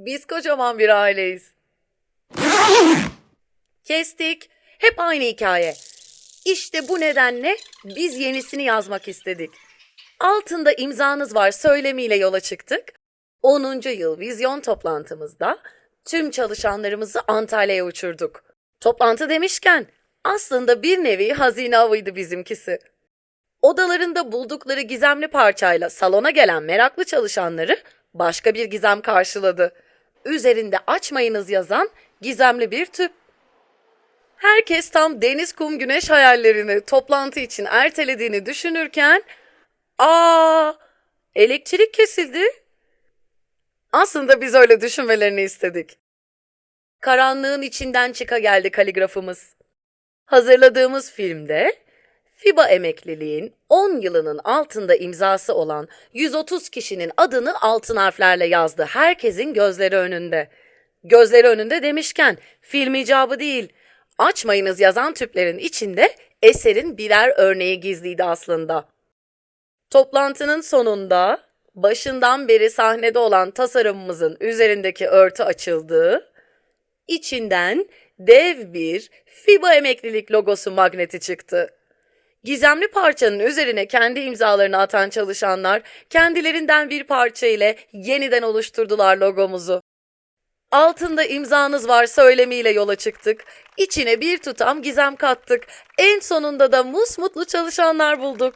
Biz kocaman bir aileyiz. Kestik. Hep aynı hikaye. İşte bu nedenle biz yenisini yazmak istedik. Altında imzanız var söylemiyle yola çıktık. 10. yıl vizyon toplantımızda tüm çalışanlarımızı Antalya'ya uçurduk. Toplantı demişken aslında bir nevi hazine avıydı bizimkisi. Odalarında buldukları gizemli parçayla salona gelen meraklı çalışanları başka bir gizem karşıladı. Üzerinde açmayınız yazan gizemli bir tüp. Herkes tam deniz, kum, güneş hayallerini toplantı için ertelediğini düşünürken aa elektrik kesildi. Aslında biz öyle düşünmelerini istedik. Karanlığın içinden çıka geldi kaligrafımız. Hazırladığımız filmde FIBA emekliliğin 10 yılının altında imzası olan 130 kişinin adını altın harflerle yazdı herkesin gözleri önünde. Gözleri önünde demişken film icabı değil. Açmayınız yazan tüplerin içinde eserin birer örneği gizliydi aslında. Toplantının sonunda başından beri sahnede olan tasarımımızın üzerindeki örtü açıldı. İçinden dev bir FIBA emeklilik logosu magneti çıktı. Gizemli parçanın üzerine kendi imzalarını atan çalışanlar kendilerinden bir parça ile yeniden oluşturdular logomuzu. Altında imzanız var söylemiyle yola çıktık. İçine bir tutam gizem kattık. En sonunda da musmutlu çalışanlar bulduk.